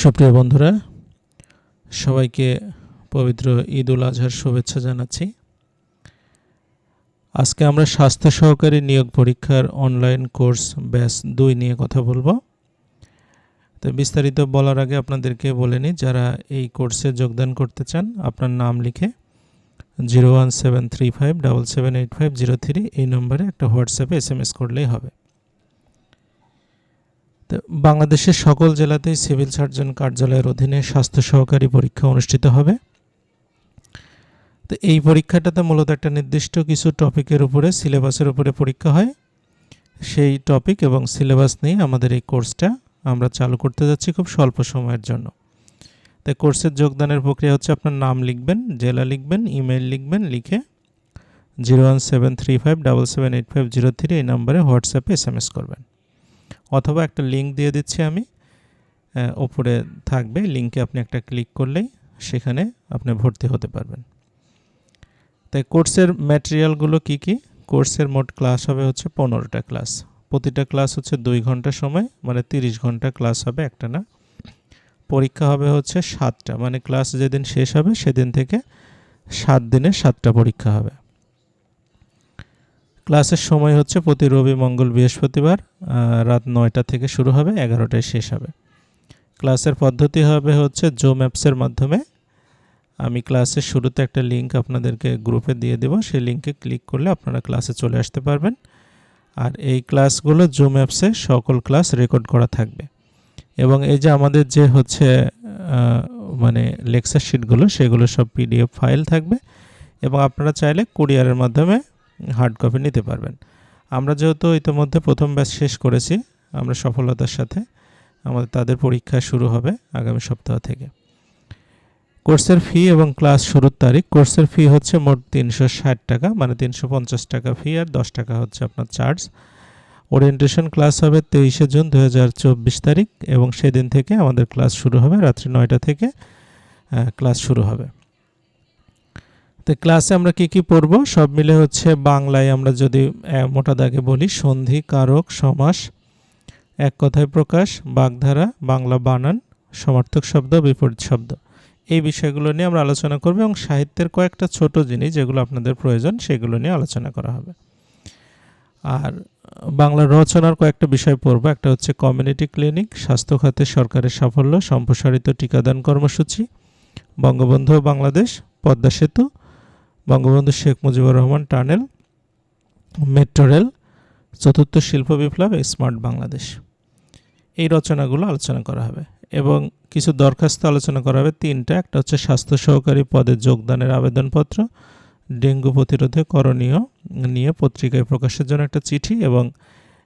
সুপ্রিয় বন্ধুরা, সবাইকে পবিত্র ঈদ উল আজহার শুভেচ্ছা জানাচ্ছি। আজকে আমরা স্বাস্থ্য সহকারী নিয়োগ পরীক্ষার অনলাইন কোর্স ব্যাচ দুই নিয়ে কথা বলব। তো বিস্তারিত বলার আগে আপনাদেরকে বলে নিই, যারা এই কোর্সে যোগদান করতে চান, আপনার নাম লিখে zero one seven three five double seven eight five zero three এই নম্বরে একটা হোয়াটসঅ্যাপে এস এম এস করলেই হবে। বাংলাদেশের সকল জেলাতেই সিভিল সার্জন কার্যালয়ের অধীনে স্বাস্থ্য সহকারী পরীক্ষা অনুষ্ঠিত হবে। তো এই পরীক্ষাটাতে মূলত একটা নির্দিষ্ট কিছু টপিকের উপরে, সিলেবাসের উপরে পরীক্ষা হয়। সেই টপিক এবং সিলেবাস নিয়ে আমাদের এই কোর্সটা আমরা চালু করতে যাচ্ছি খুব স্বল্প সময়ের জন্য। তাই কোর্সের যোগদানের প্রক্রিয়া হচ্ছে আপনার নাম লিখবেন, জেলা লিখবেন ইমেল লিখবেন, লিখে zero one seven three five double seven eight five zero three এই নম্বরে হোয়াটসঅ্যাপে এস এম এস করবেন। অথবা একটা লিঙ্ক দিয়ে দিচ্ছি আমি। ওপরে থাকবে। লিঙ্কে আপনি একটা ক্লিক করলেই সেখানে আপনি ভর্তি হতে পারবেন। তাই কোর্সের ম্যাটেরিয়ালগুলো কি কি? কোর্সের মোট ক্লাস হবে হচ্ছে পনেরোটা ক্লাস প্রতিটা ক্লাস হচ্ছে দুই ঘণ্টা সময় মানে তিরিশ ঘণ্টা ক্লাস হবে একটা না। পরীক্ষা হবে হচ্ছে সাতটা মানে ক্লাস যেদিন শেষ হবে সেদিন থেকে সাত দিনে সাতটা পরীক্ষা হবে। ক্লাসের সময় হচ্ছে প্রতি রবি, মঙ্গল, বৃহস্পতিবার রাত নয়টা থেকে শুরু হবে, এগারোটায় শেষ হবে। ক্লাসের পদ্ধতি হবে হচ্ছে জুম অ্যাপসের মাধ্যমে। আমি ক্লাসের শুরুতে একটা লিঙ্ক আপনাদেরকে গ্রুপে দিয়ে দেবো। সেই লিঙ্কে ক্লিক করলে আপনারা ক্লাসে চলে আসতে পারবেন। আর এই ক্লাসগুলো জুম অ্যাপসে সকল ক্লাস রেকর্ড করা থাকবে। এবং এই যে আমাদের যে হচ্ছে মানে লেকচার শিটগুলো সেগুলো সব পিডিএফ ফাইল থাকবে। এবং আপনারা চাইলে কুরিয়ারের মাধ্যমে হার্ড কপি নিতে পারবেন। আমরা যেহেতু ইতিমধ্যে প্রথম ব্যাচ শেষ করেছি, আমরা সফলতার সাথে আমাদের তাদের পরীক্ষা শুরু হবে আগামী সপ্তাহ থেকে। কোর্সের ফি এবং ক্লাস শুরুর তারিখ, কোর্সের ফি হচ্ছে মোট তিনশো ষাট টাকা মানে তিনশো পঞ্চাশ টাকা ফি আর দশ টাকা হচ্ছে আপনার চার্জ ওরিয়েন্টেশন ক্লাস হবে তেইশে জুন দু হাজার চব্বিশ তারিখ এবং সেদিন থেকে আমাদের ক্লাস শুরু হবে রাত্রি নয়টা থেকে ক্লাস শুরু হবে। তো ক্লাসে আমরা কি কি পড়ব? সব মিলে হচ্ছে বাংলায় আমরা যদি মোটা দাগে বলি, সন্ধি, কারক, সমাস, এক কথায় প্রকাশ, বাগধারা, বাংলা বানান, সমার্থক শব্দ, বিপরীত শব্দ। এই বিষয়গুলো নিয়ে আমরা আলোচনা করব এবং সাহিত্যের কয়েকটা ছোট জিনিস যেগুলো আপনাদের প্রয়োজন, সেগুলো নিয়ে আলোচনা করা হবে। আর বাংলা রচনার কয়েকটা বিষয় পড়ব। একটা হচ্ছে কমিউনিটি ক্লিনিক, স্বাস্থ্য খাতে সরকারের সাফল্য, সম্প্রসারিত টিকাদান কর্মসূচি, Bangabandhu Bangladesh, Padma Setu Bangabandhu Sheikh Mujibur Rahman tunnel, metro rail, চতুর্থ শিল্প বিপ্লব স্মার্ট বাংলাদেশ। এই রচনাগুলো আলোচনা করা হবে এবং কিছু দরখাস্ত আলোচনা করা হবে। তিনটা, একটা হচ্ছে স্বাস্থ্য সহকারী পদে যোগদানের আবেদনপত্র, ডেঙ্গু প্রতিরোধে করণীয় নিয়ে পত্রিকায় প্রকাশের জন্য একটা চিঠি এবং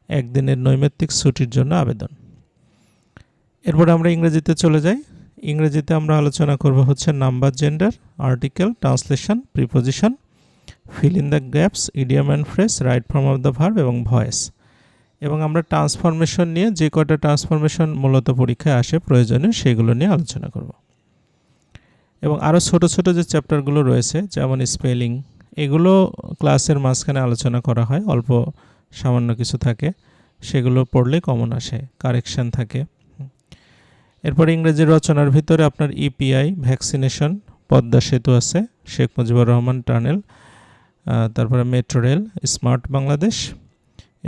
একদিনের নৈমিত্তিক ছুটির জন্য আবেদন। এরপর আমরা ইংরেজিতে চলে যাই। ইংরেজিতে আমরা আলোচনা করব হচ্ছে number, gender, article, translation, preposition, fill in the gaps, idiom and phrase right form of the verb এবং ভয়েস। এবং আমরা ট্রান্সফরমেশন নিয়ে যে কয়টা ট্রান্সফরমেশন মূলত পরীক্ষায় আসে, প্রয়োজনীয় সেগুলো নিয়ে আলোচনা করব। এবং আরও ছোট ছোট যে চ্যাপ্টারগুলো রয়েছে, যেমন স্পেলিং, এগুলো ক্লাসের মাঝখানে আলোচনা করা হয়, অল্প সামান্য কিছু থাকে, সেগুলো পড়লে কমন আসে, কারেকশন থাকে। এরপর ইংরেজি রচনার ভিতরে আপনার E EPI vaccination Padma Setu আছে, শেখ মুজিবুর রহমান টানেল তারপরে মেট্রো রেল স্মার্ট বাংলাদেশ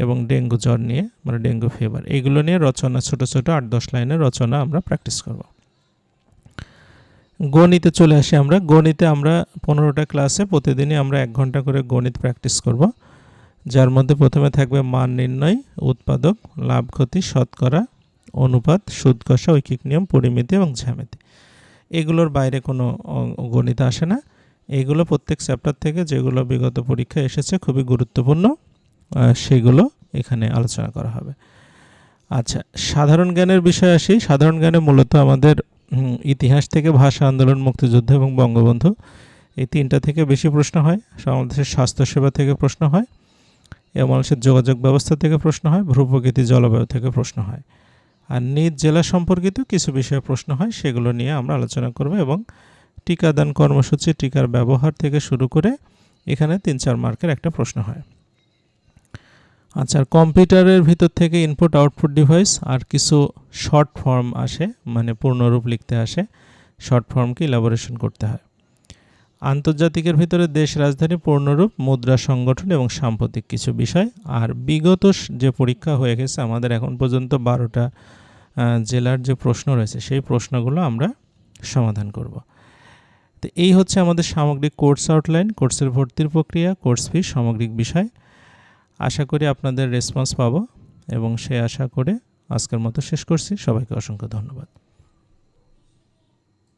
এবং ডেঙ্গু জ্বর নিয়ে মানে ডেঙ্গু ফিভার এইগুলো নিয়ে রচনা, ছোট ছোট, আট, দশ লাইনের রচনা আমরা প্র্যাকটিস করব। গণিতে চলে আসি আমরা। গণিতে আমরা পনেরোটা ক্লাসে প্রতিদিনই আমরা এক ঘণ্টা করে গণিত প্র্যাকটিস করব। যার মধ্যে প্রথমে থাকবে মান নির্ণয়, উৎপাদক, লাভ, ক্ষতি, শতকরা অনুপাত, সুদ কষা, ঐকিক নিয়ম, পরিমিতি এবং জ্যামিতি। এগুলোর বাইরে কোনো গণিত আসে না। এগুলো প্রত্যেক চ্যাপ্টার থেকে যেগুলো বিগত পরীক্ষায় এসেছে খুবই গুরুত্বপূর্ণ সেগুলো এখানে আলোচনা করা হবে। আচ্ছা সাধারণ জ্ঞানের বিষয় আসি। সাধারণ জ্ঞানে মূলত আমাদের ইতিহাস থেকে ভাষা, আন্দোলন, মুক্তিযুদ্ধ এবং বঙ্গবন্ধু এই তিনটা থেকে বেশি প্রশ্ন হয়। বাংলাদেশের স্বাস্থ্যসেবা থেকে প্রশ্ন হয়। এবং মানুষের যোগাযোগ ব্যবস্থা থেকে প্রশ্ন হয়। ভূপ্রকৃতি জলবায়ু থেকে প্রশ্ন হয়। আর নিজ জেলা সম্পর্কিত কিছু বিষয়ে প্রশ্ন হয়, সেগুলো নিয়ে আমরা আলোচনা করব এবং টিকাদান কর্মসূচি, টিকার ব্যবহার থেকে শুরু করে এখানে তিন চার মার্কের একটা প্রশ্ন হয়। আচ্ছা কম্পিউটারের ভিতর থেকে ইনপুট আউটপুট ডিভাইস আর কিছু শর্ট ফর্ম আসে মানে পূর্ণরূপ লিখতে আসে শর্ট ফর্মকে ইলাবোরেশন করতে হয়? আন্তর্জাতিকের ভিতরে দেশ রাজধানী পূর্ণরূপ, মুদ্রা সংগঠন এবং সাম্প্রতিক কিছু বিষয়। আর বিগত যে পরীক্ষা হয়ে গেছে, আমাদের এখন পর্যন্ত বারোটা জেলার যে প্রশ্ন রয়েছে, সেই প্রশ্নগুলো আমরা সমাধান করব। তো এই হচ্ছে আমাদের সামগ্রিক কোর্স আউটলাইন, কোর্সের ভর্তির প্রক্রিয়া, কোর্স ফি, সামগ্রিক বিষয়। আশা করি আপনাদের রেসপন্স পাবো এবং সে আশা করে আজকের মতো শেষ করছি। সবাইকে অসংখ্য ধন্যবাদ।